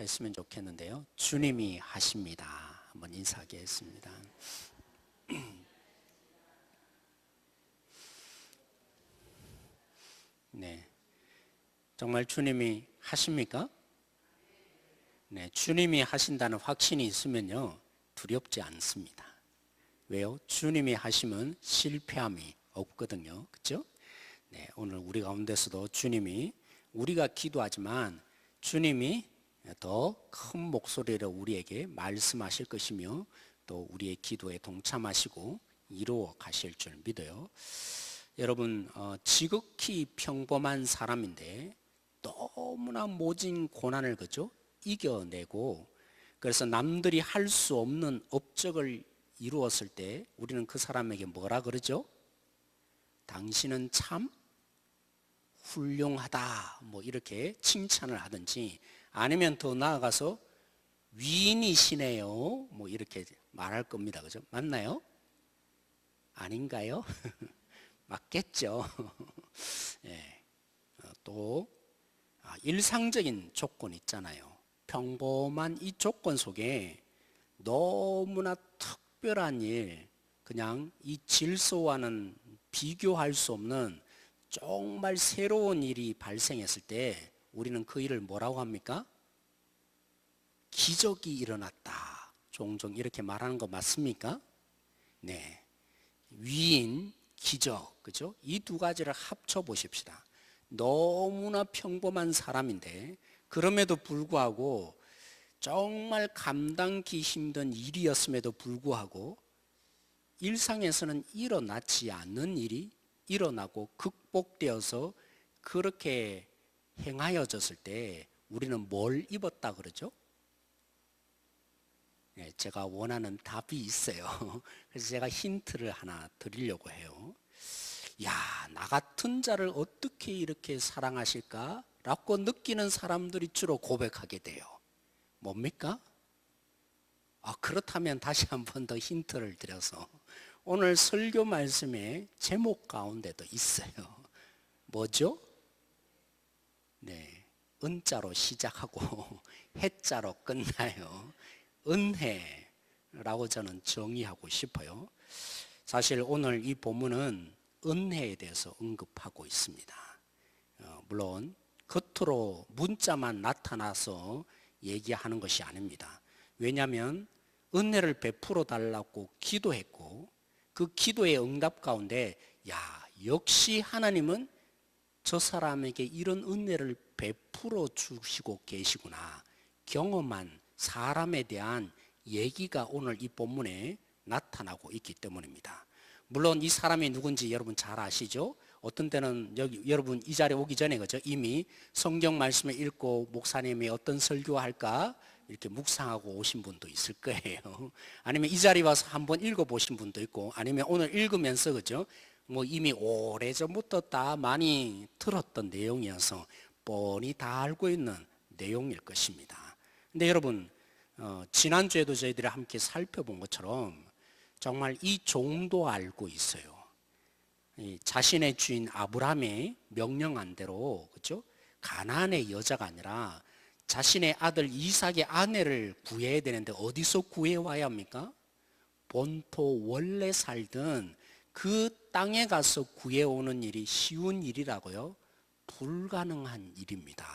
했으면 좋겠는데요. 주님이 하십니다. 한번 인사하겠습니다. 네. 정말 주님이 하십니까? 네. 주님이 하신다는 확신이 있으면요. 두렵지 않습니다. 왜요? 주님이 하시면 실패함이 없거든요. 그죠? 네. 오늘 우리 가운데서도 주님이 우리가 기도하지만 주님이 더 큰 목소리로 우리에게 말씀하실 것이며 또 우리의 기도에 동참하시고 이루어 가실 줄 믿어요. 여러분 어, 지극히 평범한 사람인데 너무나 모진 고난을 그죠 이겨내고 그래서 남들이 할 수 없는 업적을 이루었을 때 우리는 그 사람에게 뭐라 그러죠? 당신은 참 훌륭하다 뭐 이렇게 칭찬을 하든지 아니면 더 나아가서 위인이시네요. 뭐 이렇게 말할 겁니다. 그죠? 맞나요? 아닌가요? 맞겠죠. 예. 어, 또 아, 일상적인 조건 있잖아요. 평범한 이 조건 속에 너무나 특별한 일 그냥 이 질서와는 비교할 수 없는 정말 새로운 일이 발생했을 때 우리는 그 일을 뭐라고 합니까? 기적이 일어났다. 종종 이렇게 말하는 거 맞습니까? 네. 위인, 기적, 그죠? 이 두 가지를 합쳐 보십시다. 너무나 평범한 사람인데, 그럼에도 불구하고 정말 감당기 힘든 일이었음에도 불구하고 일상에서는 일어나지 않는 일이 일어나고 극복되어서 그렇게 행하여졌을 때 우리는 뭘 입었다 그러죠? 네, 제가 원하는 답이 있어요. 그래서 제가 힌트를 하나 드리려고 해요. 야, 나 같은 자를 어떻게 이렇게 사랑하실까? 라고 느끼는 사람들이 주로 고백하게 돼요. 뭡니까? 아, 그렇다면 다시 한 번 더 힌트를 드려서 오늘 설교 말씀의 제목 가운데도 있어요. 뭐죠? 네. 은자로 시작하고 해자로 끝나요. 은혜라고 저는 정의하고 싶어요. 사실 오늘 이 본문은 은혜에 대해서 언급하고 있습니다. 어, 물론 겉으로 문자만 나타나서 얘기하는 것이 아닙니다. 왜냐하면 은혜를 베풀어 달라고 기도했고 그 기도의 응답 가운데 야 역시 하나님은 저 사람에게 이런 은혜를 베풀어 주시고 계시구나 경험한 사람에 대한 얘기가 오늘 이 본문에 나타나고 있기 때문입니다. 물론 이 사람이 누군지 여러분 잘 아시죠? 어떤 때는 여기 여러분 이 자리에 오기 전에 그죠? 이미 성경 말씀을 읽고 목사님이 어떤 설교할까 이렇게 묵상하고 오신 분도 있을 거예요. 아니면 이 자리 와서 한번 읽어 보신 분도 있고, 아니면 오늘 읽으면서 그죠? 뭐 이미 오래 전부터 다 많이 들었던 내용이어서 뻔히 다 알고 있는 내용일 것입니다. 근데 여러분 어, 지난주에도 저희들이 함께 살펴본 것처럼 정말 이 종도 알고 있어요. 자신의 주인 아브라함의 명령한 대로 그죠? 가나안의 여자가 아니라 자신의 아들 이삭의 아내를 구해야 되는데 어디서 구해 와야 합니까? 본토 원래 살던 그 땅에 가서 구해 오는 일이 쉬운 일이라고요? 불가능한 일입니다.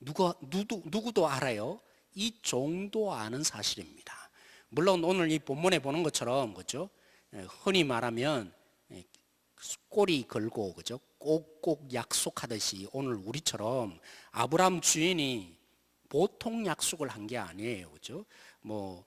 누가 누구 누구도 알아요. 이 정도 아는 사실입니다. 물론 오늘 이 본문에 보는 것처럼 그죠? 흔히 말하면 꼬리 걸고 그죠? 꼭꼭 약속하듯이 오늘 우리처럼 아브라함 주인이 보통 약속을 한 게 아니에요. 그죠? 뭐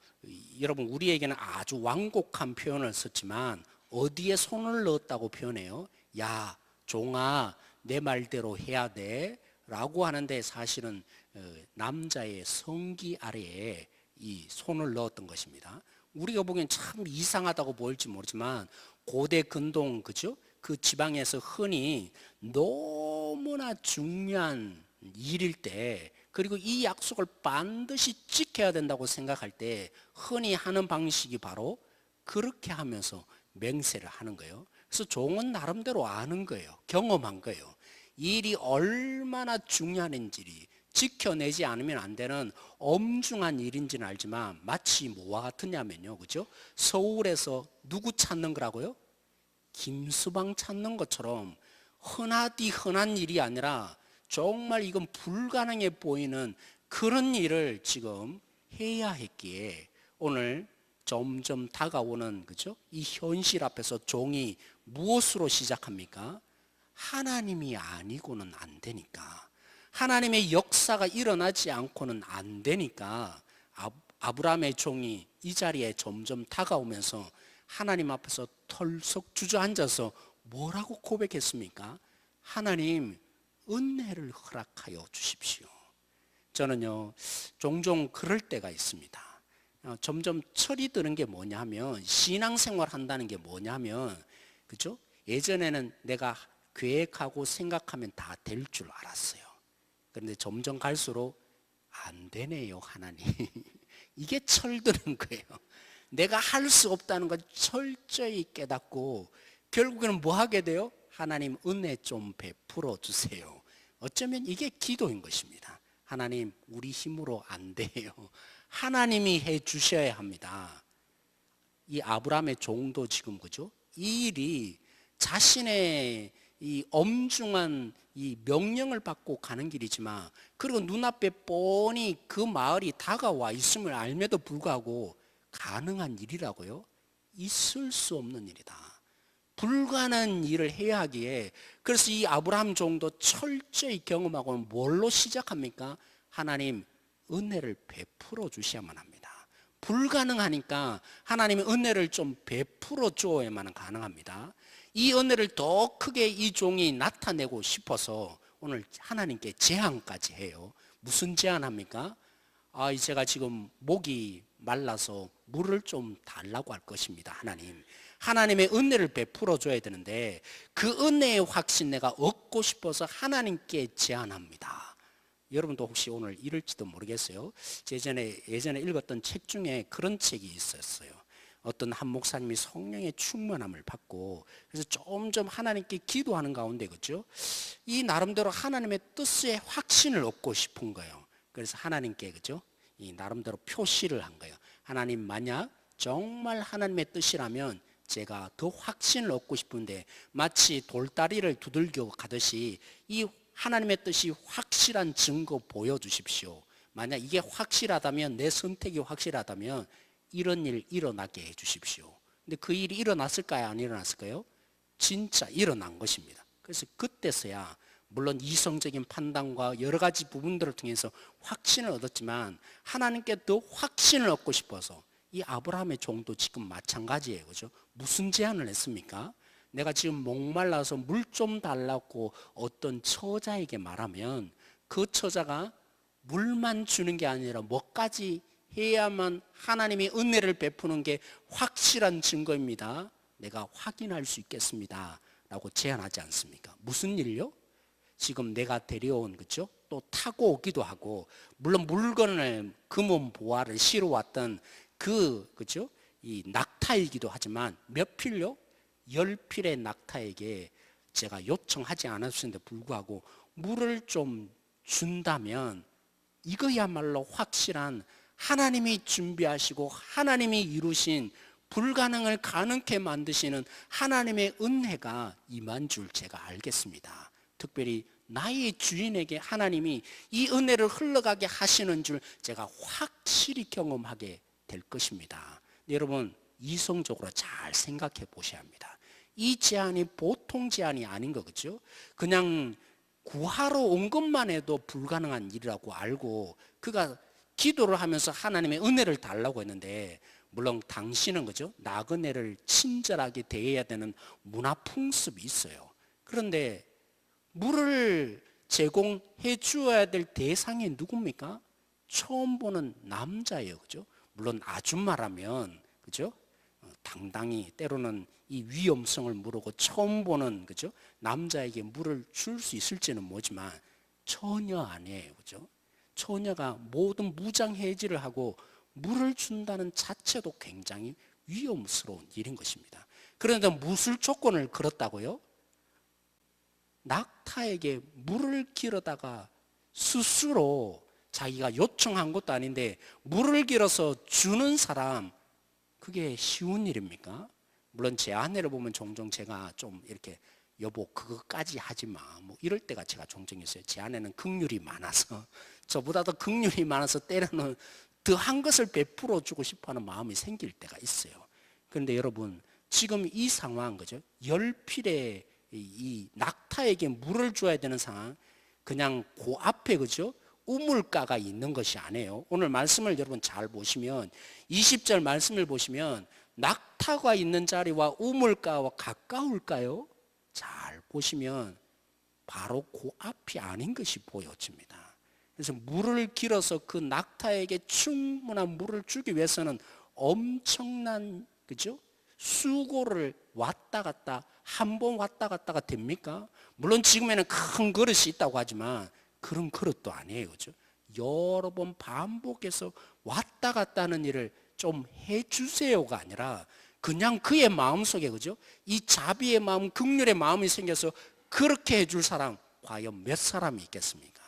여러분 우리에게는 아주 완곡한 표현을 썼지만 어디에 손을 넣었다고 표현해요? 야, 종아, 내 말대로 해야 돼. 라고 하는데 사실은 어, 남자의 성기 아래에 이 손을 넣었던 것입니다. 우리가 보기엔 참 이상하다고 보일지 모르지만 고대 근동 그죠? 그 지방에서 흔히 너무나 중요한 일일 때 그리고 이 약속을 반드시 지켜야 된다고 생각할 때 흔히 하는 방식이 바로 그렇게 하면서 맹세를 하는 거예요. 그래서 종은 나름대로 아는 거예요. 경험한 거예요. 일이 얼마나 중요한지를 지켜내지 않으면 안 되는 엄중한 일인지는 알지만 마치 뭐와 같으냐면요. 그죠? 서울에서 누구 찾는 거라고요? 김수방 찾는 것처럼 흔하디 흔한 일이 아니라 정말 이건 불가능해 보이는 그런 일을 지금 해야 했기에 오늘 점점 다가오는 그죠? 이 현실 앞에서 종이 무엇으로 시작합니까? 하나님이 아니고는 안 되니까 하나님의 역사가 일어나지 않고는 안 되니까 아- 아브라함의 종이 이 자리에 점점 다가오면서 하나님 앞에서 털썩 주저앉아서 뭐라고 고백했습니까? 하나님 은혜를 허락하여 주십시오. 저는요 종종 그럴 때가 있습니다. 어, 점점 철이 드는 게 뭐냐면 신앙생활 한다는 게 뭐냐면 그죠? 예전에는 내가 계획하고 생각하면 다 될 줄 알았어요. 그런데 점점 갈수록 안 되네요, 하나님. 이게 철드는 거예요. 내가 할 수 없다는 걸 철저히 깨닫고 결국에는 뭐 하게 돼요? 하나님 은혜 좀 베풀어 주세요. 어쩌면 이게 기도인 것입니다. 하나님 우리 힘으로 안 돼요. 하나님이 해 주셔야 합니다. 이 아브라함의 종도 지금 그죠? 이 일이 자신의 이 엄중한 이 명령을 받고 가는 길이지만 그리고 눈앞에 뻔히 그 마을이 다가와 있음을 알매도 불구하고 가능한 일이라고요? 있을 수 없는 일이다. 불가능한 일을 해야 하기에 그래서 이 아브라함 종도 철저히 경험하고는 뭘로 시작합니까? 하나님 은혜를 베풀어 주셔야만 합니다. 불가능하니까 하나님의 은혜를 좀 베풀어 줘야만 가능합니다. 이 은혜를 더 크게 이 종이 나타내고 싶어서 오늘 하나님께 제안까지 해요. 무슨 제안합니까? 아, 제가 지금 목이 말라서 물을 좀 달라고 할 것입니다. 하나님. 하나님의 은혜를 베풀어 줘야 되는데 그 은혜의 확신 내가 얻고 싶어서 하나님께 제안합니다. 여러분도 혹시 오늘 이럴지도 모르겠어요. 예전에 예전에 읽었던 책 중에 그런 책이 있었어요. 어떤 한 목사님이 성령의 충만함을 받고 그래서 점점 하나님께 기도하는 가운데 그죠? 이 나름대로 하나님의 뜻의 확신을 얻고 싶은 거예요. 그래서 하나님께 그죠? 이 나름대로 표시를 한 거예요. 하나님 만약 정말 하나님의 뜻이라면 제가 더 확신을 얻고 싶은데 마치 돌다리를 두들겨 가듯이 이 하나님의 뜻이 확실한 증거 보여주십시오. 만약 이게 확실하다면 내 선택이 확실하다면 이런 일 일어나게 해주십시오. 근데 그 일이 일어났을까요? 안 일어났을까요? 진짜 일어난 것입니다. 그래서 그때서야 물론 이성적인 판단과 여러 가지 부분들을 통해서 확신을 얻었지만 하나님께 더 확신을 얻고 싶어서 이 아브라함의 종도 지금 마찬가지예요. 그죠? 무슨 제안을 했습니까? 내가 지금 목말라서 물 좀 달라고 어떤 처자에게 말하면 그 처자가 물만 주는 게 아니라 뭐까지 해야만 하나님이 은혜를 베푸는 게 확실한 증거입니다. 내가 확인할 수 있겠습니다. 라고 제안하지 않습니까? 무슨 일요? 지금 내가 데려온 그죠? 또 타고 오기도 하고 물론 물건을 금은 보화를 실어 왔던 그 그죠? 이 낙타이기도 하지만 몇 필요? 열 필의 낙타에게 제가 요청하지 않았는데 불구하고 물을 좀 준다면 이거야말로 확실한 하나님이 준비하시고 하나님이 이루신 불가능을 가능케 만드시는 하나님의 은혜가 임한 줄 제가 알겠습니다. 특별히 나의 주인에게 하나님이 이 은혜를 흘러가게 하시는 줄 제가 확실히 경험하게 될 것입니다. 여러분 이성적으로 잘 생각해 보셔야 합니다. 이 제안이 보통 제안이 아닌 거죠. 그냥 구하러 온 것만 해도 불가능한 일이라고 알고 그가 기도를 하면서 하나님의 은혜를 달라고 했는데 물론 당신은 그죠 나그네를 친절하게 대해야 되는 문화 풍습이 있어요. 그런데 물을 제공해 주어야 될 대상이 누굽니까? 처음 보는 남자예요. 그죠? 물론 아줌마라면 그죠? 어, 당당히 때로는 이 위험성을 모르고 처음 보는 그죠? 남자에게 물을 줄 수 있을지는 모지만 처녀 아니에요. 그죠? 처녀가 모든 무장 해지를 하고 물을 준다는 자체도 굉장히 위험스러운 일인 것입니다. 그런데 무술 조건을 걸었다고요? 낙타에게 물을 길어다가 스스로 자기가 요청한 것도 아닌데 물을 길어서 주는 사람 그게 쉬운 일입니까? 물론 제 아내를 보면 종종 제가 좀 이렇게 여보 그거까지 하지 마. 뭐 이럴 때가 제가 종종 있어요. 제 아내는 극률이 많아서 저보다 더 극률이 많아서 때로는 더한 것을 베풀어 주고 싶어하는 마음이 생길 때가 있어요. 그런데 여러분 지금 이 상황 그죠? 열필에 이, 이 낙타에게 물을 줘야 되는 상황 그냥 그 앞에 그죠? 우물가가 있는 것이 아니에요. 오늘 말씀을 여러분 잘 보시면 20절 말씀을 보시면 낙타가 있는 자리와 우물가와 가까울까요? 잘 보시면 바로 그 앞이 아닌 것이 보여집니다. 그래서 물을 길어서 그 낙타에게 충분한 물을 주기 위해서는 엄청난 그죠? 수고를 왔다 갔다 한 번 왔다 갔다가 됩니까? 물론 지금에는 큰 그릇이 있다고 하지만 그런 그릇도 아니에요. 그죠? 여러 번 반복해서 왔다 갔다 하는 일을 좀 해주세요가 아니라 그냥 그의 마음속에 그죠? 이 자비의 마음, 극률의 마음이 생겨서 그렇게 해줄 사람 과연 몇 사람이 있겠습니까?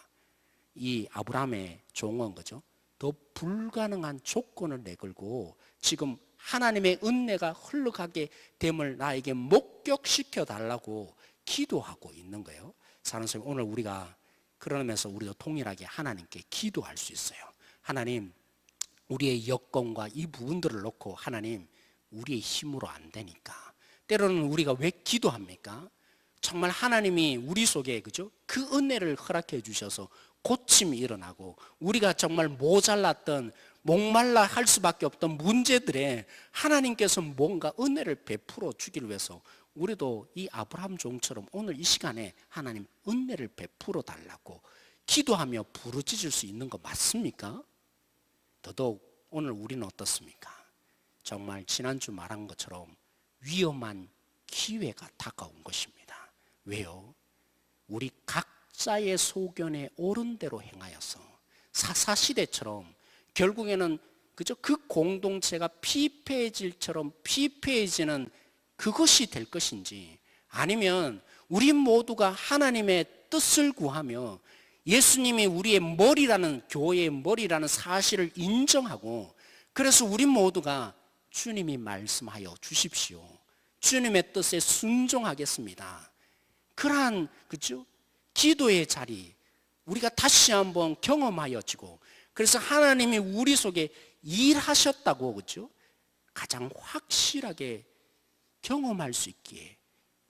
이 아브라함의 종은 그죠? 더 불가능한 조건을 내걸고 지금 하나님의 은혜가 흘러가게 됨을 나에게 목격시켜 달라고 기도하고 있는 거예요. 사는 사 오늘 우리가 그러면서 우리도 동일하게 하나님께 기도할 수 있어요. 하나님, 우리의 여건과 이 부분들을 놓고 하나님, 우리의 힘으로 안 되니까. 때로는 우리가 왜 기도합니까? 정말 하나님이 우리 속에 그죠? 그 은혜를 허락해 주셔서 고침이 일어나고 우리가 정말 모자랐던 목말라 할 수밖에 없던 문제들에 하나님께서 뭔가 은혜를 베풀어 주기를 위해서 우리도 이 아브라함 종처럼 오늘 이 시간에 하나님 은혜를 베풀어 달라고 기도하며 부르짖을 수 있는 거 맞습니까? 더더욱 오늘 우리는 어떻습니까? 정말 지난주 말한 것처럼 위험한 기회가 다가온 것입니다. 왜요? 우리 각자의 소견에 옳은 대로 행하여서 사사시대처럼 결국에는 그저 그 공동체가 피폐해질처럼 피폐해지는 그것이 될 것인지 아니면 우리 모두가 하나님의 뜻을 구하며 예수님이 우리의 머리라는 교회의 머리라는 사실을 인정하고 그래서 우리 모두가 주님이 말씀하여 주십시오. 주님의 뜻에 순종하겠습니다. 그러한 그죠? 기도의 자리 우리가 다시 한번 경험하여지고 그래서 하나님이 우리 속에 일하셨다고 그죠? 가장 확실하게 경험할 수 있기에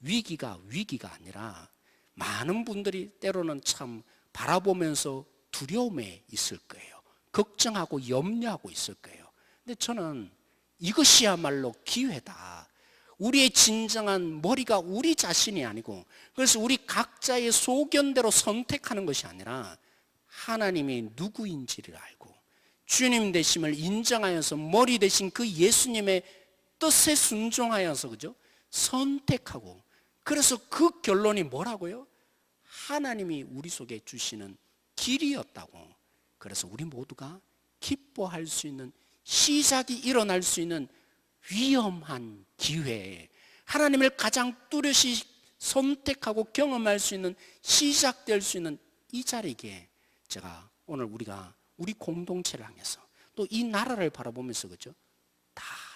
위기가 위기가 아니라 많은 분들이 때로는 참 바라보면서 두려움에 있을 거예요. 걱정하고 염려하고 있을 거예요. 근데 저는 이것이야말로 기회다. 우리의 진정한 머리가 우리 자신이 아니고 그래서 우리 각자의 소견대로 선택하는 것이 아니라 하나님이 누구인지를 알고 주님 되심을 인정하여서 머리 대신 그 예수님의 뜻에 순종하여서 그죠? 선택하고 그래서 그 결론이 뭐라고요? 하나님이 우리 속에 주시는 길이었다고. 그래서 우리 모두가 기뻐할 수 있는 시작이 일어날 수 있는 위험한 기회에 하나님을 가장 뚜렷이 선택하고 경험할 수 있는 시작될 수 있는 이 자리에 제가 오늘 우리가 우리 공동체를 향해서 또 이 나라를 바라보면서 그죠?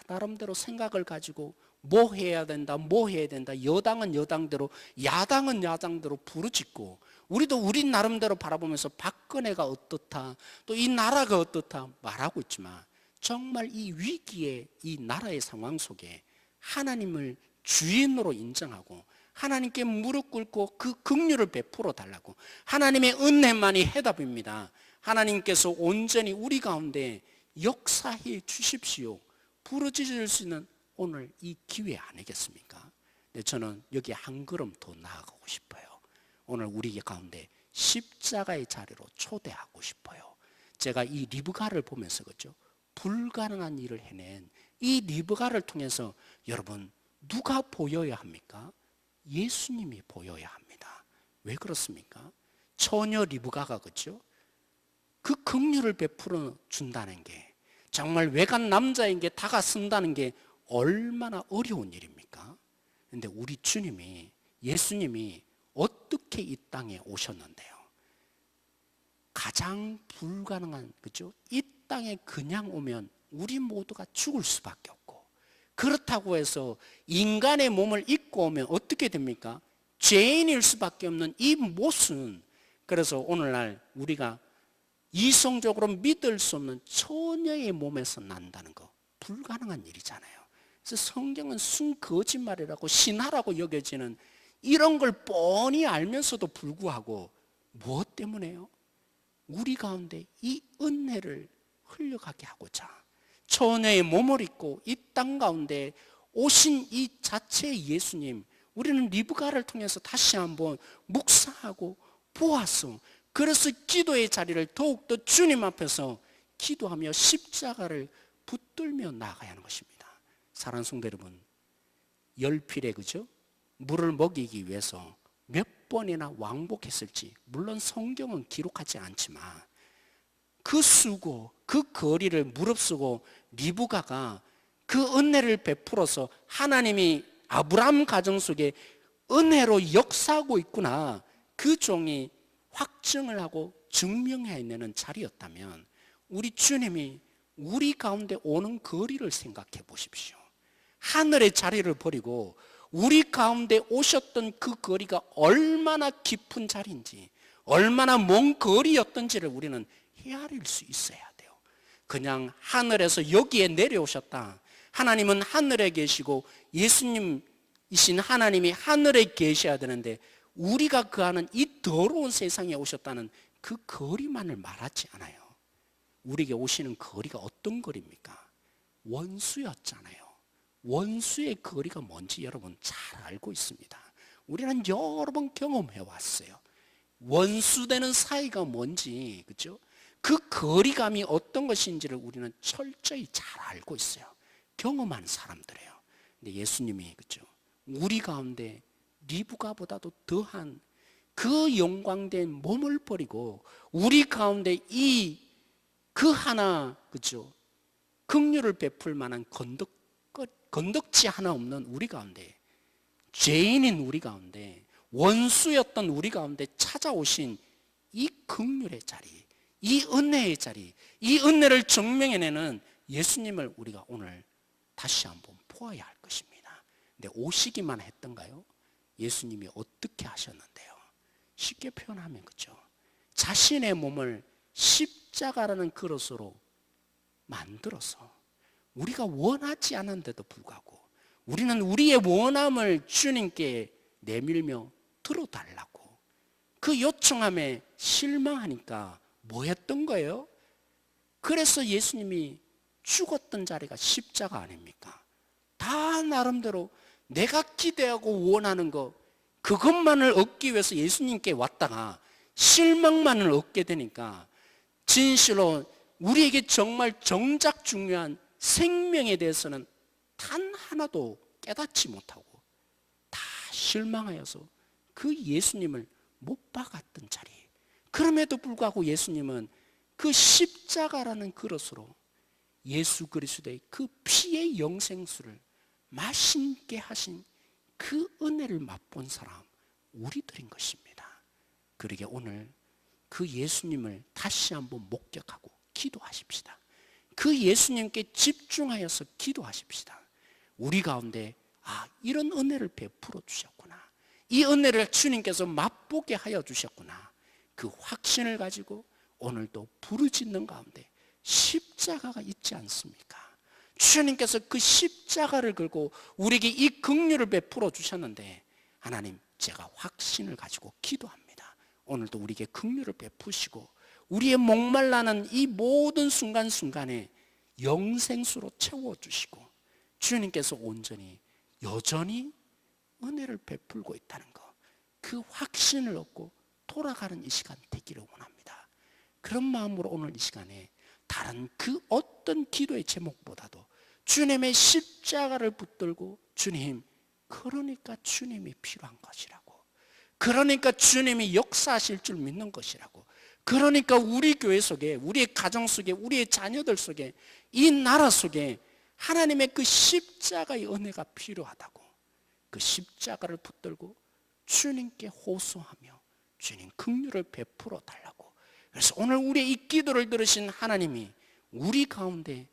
다 나름대로 생각을 가지고 뭐 해야 된다, 뭐 해야 된다. 여당은 여당대로, 야당은 야당대로 부르짖고, 우리도 우리 나름대로 바라보면서 박근혜가 어떻다, 또 이 나라가 어떻다 말하고 있지만, 정말 이 위기의 이 나라의 상황 속에 하나님을 주인으로 인정하고, 하나님께 무릎 꿇고 그 긍휼을 베풀어 달라고. 하나님의 은혜만이 해답입니다. 하나님께서 온전히 우리 가운데 역사해 주십시오. 부르짖을 수 있는 오늘 이 기회 아니겠습니까? 네, 저는 여기 한 걸음 더 나아가고 싶어요. 오늘 우리 가운데 십자가의 자리로 초대하고 싶어요. 제가 이 리브가를 보면서 그죠? 불가능한 일을 해낸 이 리브가를 통해서 여러분 누가 보여야 합니까? 예수님이 보여야 합니다. 왜 그렇습니까? 처녀 리브가가 그죠? 그 긍휼을 베풀어 준다는 게 정말 외간 남자에게 다가선다는 게 얼마나 어려운 일입니까? 근데 우리 주님이 예수님이 어떻게 이 땅에 오셨는데요? 가장 불가능한 그죠? 이 땅에 그냥 오면 우리 모두가 죽을 수밖에 없고 그렇다고 해서 인간의 몸을 입고 오면 어떻게 됩니까? 죄인일 수밖에 없는 이 못은 그래서 오늘날 우리가 이성적으로 믿을 수 없는 처녀의 몸에서 난다는 거 불가능한 일이잖아요. 그래서 성경은 순 거짓말이라고 신하라고 여겨지는 이런 걸 뻔히 알면서도 불구하고 무엇 때문에요? 우리 가운데 이 은혜를 흘려가게 하고자 처녀의 몸을 입고 이 땅 가운데 오신 이 자체의 예수님 우리는 리브가를 통해서 다시 한번 묵상하고 보았어. 그래서 기도의 자리를 더욱더 주님 앞에서 기도하며 십자가를 붙들며 나아가야 하는 것입니다. 사랑하는 성도 여러분, 열필에 그죠? 물을 먹이기 위해서 몇 번이나 왕복했을지 물론 성경은 기록하지 않지만 그 수고 그 거리를 무릅쓰고 리브가가 그 은혜를 베풀어서 하나님이 아브라함 가정 속에 은혜로 역사하고 있구나 그 종이 확증을 하고 증명해내는 자리였다면 우리 주님이 우리 가운데 오는 거리를 생각해 보십시오. 하늘의 자리를 버리고 우리 가운데 오셨던 그 거리가 얼마나 깊은 자리인지, 얼마나 먼 거리였던지를 우리는 헤아릴 수 있어야 돼요. 그냥 하늘에서 여기에 내려오셨다. 하나님은 하늘에 계시고 예수님이신 하나님이 하늘에 계셔야 되는데 우리가 그하는 이 더러운 세상에 오셨다는 그 거리만을 말하지 않아요. 우리에게 오시는 거리가 어떤 거리입니까? 원수였잖아요. 원수의 거리가 뭔지 여러분 잘 알고 있습니다. 우리는 여러 번 경험해 왔어요. 원수되는 사이가 뭔지, 그죠? 그 거리감이 어떤 것인지를 우리는 철저히 잘 알고 있어요. 경험한 사람들이에요. 근데 예수님이, 그죠? 우리 가운데 리브가보다도 더한 그 영광된 몸을 버리고 우리 가운데 이 그 하나 그죠 긍휼을 베풀 만한 건덕 건덕지 하나 없는 우리 가운데 죄인인 우리 가운데 원수였던 우리 가운데 찾아오신 이 긍휼의 자리, 이 은혜의 자리, 이 은혜를 증명해내는 예수님을 우리가 오늘 다시 한번 보아야 할 것입니다. 근데 오시기만 했던가요? 예수님이 어떻게 하셨는데요? 쉽게 표현하면 그죠. 자신의 몸을 십자가라는 그릇으로 만들어서 우리가 원하지 않은데도 불구하고 우리는 우리의 원함을 주님께 내밀며 들어달라고 그 요청함에 실망하니까 뭐 했던 거예요? 그래서 예수님이 죽었던 자리가 십자가 아닙니까? 다 나름대로 내가 기대하고 원하는 거 그것만을 얻기 위해서 예수님께 왔다가 실망만을 얻게 되니까 진실로 우리에게 정말 정작 중요한 생명에 대해서는 단 하나도 깨닫지 못하고 다 실망하여서 그 예수님을 못 박았던 자리. 그럼에도 불구하고 예수님은 그 십자가라는 그릇으로 예수 그리스도의 그 피의 영생수를 맛있게 하신 그 은혜를 맛본 사람 우리들인 것입니다. 그러게 오늘 그 예수님을 다시 한번 목격하고 기도하십시다. 그 예수님께 집중하여서 기도하십시다. 우리 가운데 아 이런 은혜를 베풀어 주셨구나. 이 은혜를 주님께서 맛보게 하여 주셨구나. 그 확신을 가지고 오늘도 부르짖는 가운데 십자가가 있지 않습니까? 주님께서 그 십자가를 걸고 우리에게 이 긍휼을 베풀어 주셨는데 하나님 제가 확신을 가지고 기도합니다. 오늘도 우리에게 긍휼을 베푸시고 우리의 목말라는 이 모든 순간순간에 영생수로 채워주시고 주님께서 온전히 여전히 은혜를 베풀고 있다는 것, 그 확신을 얻고 돌아가는 이 시간 되기를 원합니다. 그런 마음으로 오늘 이 시간에 다른 그 어떤 기도의 제목보다도 주님의 십자가를 붙들고 주님, 그러니까 주님이 필요한 것이라고. 그러니까 주님이 역사하실 줄 믿는 것이라고. 그러니까 우리 교회 속에, 우리의 가정 속에, 우리의 자녀들 속에, 이 나라 속에 하나님의 그 십자가의 은혜가 필요하다고. 그 십자가를 붙들고 주님께 호소하며 주님 긍휼을 베풀어 달라고. 그래서 오늘 우리의 이 기도를 들으신 하나님이 우리 가운데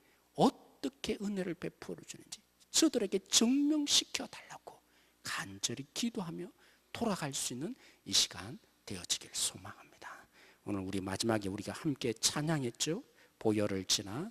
어떻게 은혜를 베풀어 주는지 저들에게 증명시켜 달라고 간절히 기도하며 돌아갈 수 있는 이 시간 되어지길 소망합니다. 오늘 우리 마지막에 우리가 함께 찬양했죠. 보혈을 지나